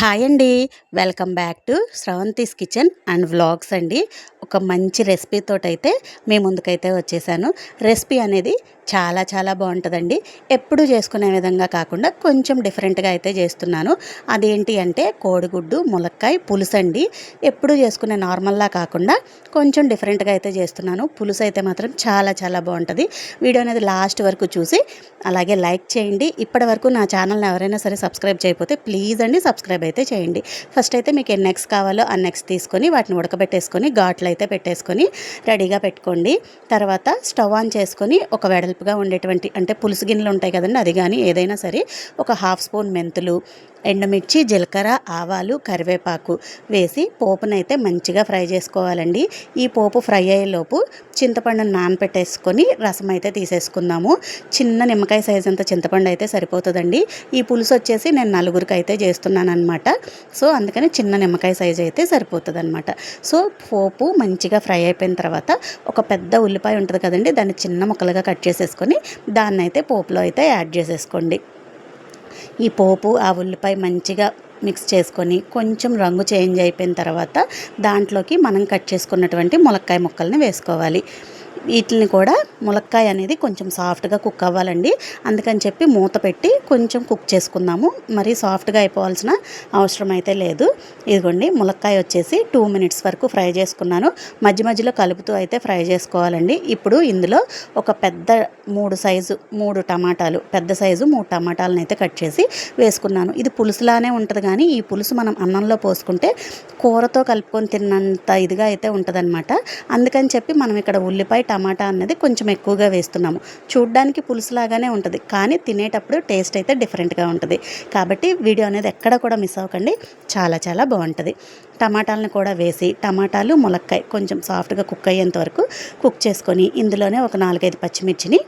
Hi అండి. Welcome back to Sravanthi's kitchen and vlogs అండి. ఒక మంచి రెసిపీతో అయితే మీ ముందుకైతే వచ్చేసాను. రెసిపీ అనేది చాలా చాలా బాగుంటుందండి. ఎప్పుడు చేసుకునే విధంగా కాకుండా కొంచెం డిఫరెంట్గా అయితే చేస్తున్నాను. అదేంటి అంటే కోడిగుడ్డు ములక్కాయ పులుసు అండి ఎప్పుడు చేసుకునే నార్మల్లా కాకుండా కొంచెం డిఫరెంట్గా అయితే చేస్తున్నాను. పులుసు అయితే మాత్రం చాలా చాలా బాగుంటుంది. వీడియో అనేది లాస్ట్ వరకు చూసి అలాగే లైక్ చేయండి. ఇప్పటి వరకు నా ఛానల్ని ఎవరైనా సరే సబ్స్క్రైబ్ చేయకపోతే ప్లీజ్ అండి సబ్స్క్రైబ్ అయితే చేయండి. ఫస్ట్ అయితే మీకు ఎన్ని నెక్స్ కావాలో ఆ నెక్స్ తీసుకొని వాటిని ఉడకబెట్టేసుకొని ఘాట్లు అయితే పెట్టేసుకొని రెడీగా పెట్టుకోండి. తర్వాత స్టవ్ ఆన్ చేసుకొని ఒక వెడల్పుగా ఉండేటువంటి అంటే పులుసు గిన్నెలు ఉంటాయి కదండి అది కానీ ఏదైనా సరే ఒక హాఫ్ స్పూన్ మెంతులు ఎండుమిర్చి జీలకర్ర ఆవాలు కరివేపాకు వేసి పోపునైతే మంచిగా ఫ్రై చేసుకోవాలండి. ఈ పోపు ఫ్రై అయ్యేలోపు చింతపండును నానపెట్టేసుకొని రసం అయితే తీసేసుకుందాము. చిన్న నిమ్మకాయ సైజ్ అంత చింతపండు అయితే సరిపోతుందండి. ఈ పులుసు వచ్చేసి నేను నలుగురికి అయితే చేస్తున్నాను అనమాట సో అందుకని చిన్న నిమ్మకాయ సైజ్ అయితే సరిపోతుంది అనమాట సో పోపు మంచిగా ఫ్రై అయిపోయిన తర్వాత ఒక పెద్ద ఉల్లిపాయ ఉంటుంది కదండి దాన్ని చిన్న ముక్కలుగా కట్ చేసేసుకొని దాన్ని అయితే పోపులో అయితే యాడ్ చేసేసుకోండి. ఈ పోపు ఆ ఉల్లిపాయ మంచిగా మిక్స్ చేసుకొని కొంచెం రంగు చేంజ్ అయిపోయిన తర్వాత దాంట్లోకి మనం కట్ చేసుకున్నటువంటి ములక్కాయ ముక్కల్ని వేసుకోవాలి. వీటిని కూడా ములక్కాయ అనేది కొంచెం సాఫ్ట్గా కుక్ అవ్వాలండి. అందుకని చెప్పి మూత పెట్టి కొంచెం కుక్ చేసుకుందాము. మరి సాఫ్ట్గా అయిపోవాల్సిన అవసరం అయితే లేదు. ఇదిగోండి ములక్కాయ వచ్చేసి టూ మినిట్స్ వరకు ఫ్రై చేసుకున్నాను. మధ్య మధ్యలో కలుపుతూ అయితే ఫ్రై చేసుకోవాలండి. ఇప్పుడు ఇందులో ఒక పెద్ద మూడు సైజు మూడు టమాటాలు పెద్ద సైజు మూడు టమాటాలను అయితే కట్ చేసి వేసుకున్నాను. ఇది పులుసులానే ఉంటుంది కానీ ఈ పులుసు మనం అన్నంలో పోసుకుంటే కూరతో కలుపుకొని తిన్నంత ఇదిగా అయితే ఉంటుందన్నమాట. అందుకని చెప్పి మనం ఇక్కడ ఉల్లిపాయ టమాటా అన్నది కొంచెం ఎక్కువగా వేస్తున్నాము. చూడ్డానికి పులుసులాగానే ఉంటుంది. కానీ తినేటప్పుడు టేస్ట్ అయితే డిఫరెంట్గా ఉంటుంది. కాబట్టి వీడియో అనేది ఎక్కడ కూడా మిస్ అవ్వకండి. చాలా చాలా బాగుంటుంది. టమాటాలను కూడా వేసి టమాటాలు ములక్కాయ కొంచెం సాఫ్ట్గా కుక్ అయ్యేంత వరకు కుక్ చేసుకొని ఇందులోనే ఒక నాలుగైదు పచ్చిమిర్చిని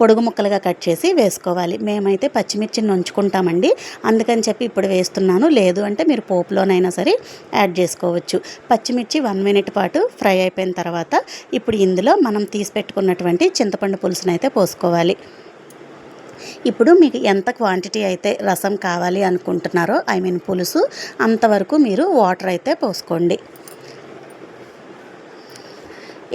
పొడుగు ముక్కలుగా కట్ చేసి వేసుకోవాలి. మేమైతే పచ్చిమిర్చిని నుంచుకుంటామండి. అందుకని చెప్పి ఇప్పుడు వేస్తున్నాను. లేదు అంటే మీరు పోపులోనైనా సరే యాడ్ చేసుకోవచ్చు. పచ్చిమిర్చి వన్ మినిట్ పాటు ఫ్రై అయిపోయిన తర్వాత ఇప్పుడు ఇందులో మనం తీసి పెట్టుకున్నటువంటి చింతపండు పులుసునైతే అయితే పోసుకోవాలి. ఇప్పుడు మీకు ఎంత క్వాంటిటీ అయితే రసం కావాలి అనుకుంటున్నారో ఐ మీన్ పులుసు అంతవరకు మీరు వాటర్ అయితే పోసుకోండి.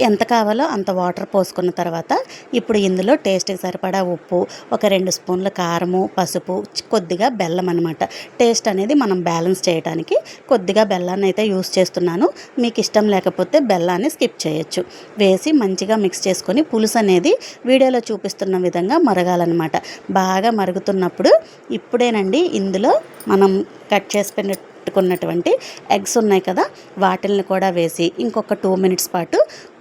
ఎంత కావాలో అంత వాటర్ పోసుకున్న తర్వాత ఇప్పుడు ఇందులో టేస్ట్కి సరిపడా ఉప్పు ఒక రెండు స్పూన్ల కారము పసుపు కొద్దిగా బెల్లం అనమాట టేస్ట్ అనేది మనం బ్యాలెన్స్ చేయడానికి కొద్దిగా బెల్లాన్ని అయితే యూస్ చేస్తున్నాను. మీకు ఇష్టం లేకపోతే బెల్లాన్ని స్కిప్ చేయొచ్చు. వేసి మంచిగా మిక్స్ చేసుకొని పులుసు అనేది వీడియోలో చూపిస్తున్న విధంగా మరగాలన్నమాట. బాగా మరుగుతున్నప్పుడు ఇప్పుడేనండి ఇందులో మనం కట్ చేసి పెట్టుకున్నటువంటి ఎగ్స్ ఉన్నాయి కదా వాటిల్ని కూడా వేసి ఇంకొక టూ మినిట్స్ పాటు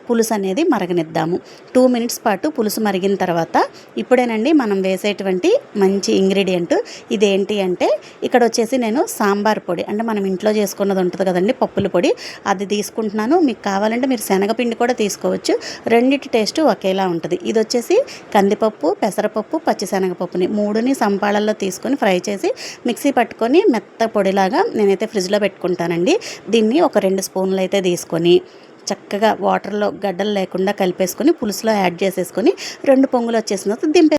పులుసు అనేది మరగనిద్దాము. టూ మినిట్స్ పాటు పులుసు మరిగిన తర్వాత ఇప్పుడేనండి మనం వేసేటువంటి మంచి ఇంగ్రీడియంట్ ఇదేంటి అంటే ఇక్కడ వచ్చేసి నేను సాంబార్ పొడి. అంటే మనం ఇంట్లో చేసుకున్నది ఉంటుంది కదండి పప్పుల పొడి. అది తీసుకుంటున్నాను. మీకు కావాలంటే మీరు శనగపిండి కూడా తీసుకోవచ్చు. రెండింటి టేస్ట్ ఒకేలా ఉంటుంది. ఇది వచ్చేసి కందిపప్పు పెసరపప్పు పచ్చిశనగపప్పుని మూడుని సంపాళల్లో తీసుకొని ఫ్రై చేసి మిక్సీ పట్టుకొని మెత్త పొడిలాగా నేనైతే ఫ్రిడ్జ్లో పెట్టుకుంటానండి. దీన్ని ఒక రెండు స్పూన్లు అయితే తీసుకొని చక్కగా వాటర్లో గడ్డలు లేకుండా కలిపేసుకొని పులుసులో యాడ్ చేసేసుకొని రెండు పొంగులు వచ్చేసిన తర్వాత దింపే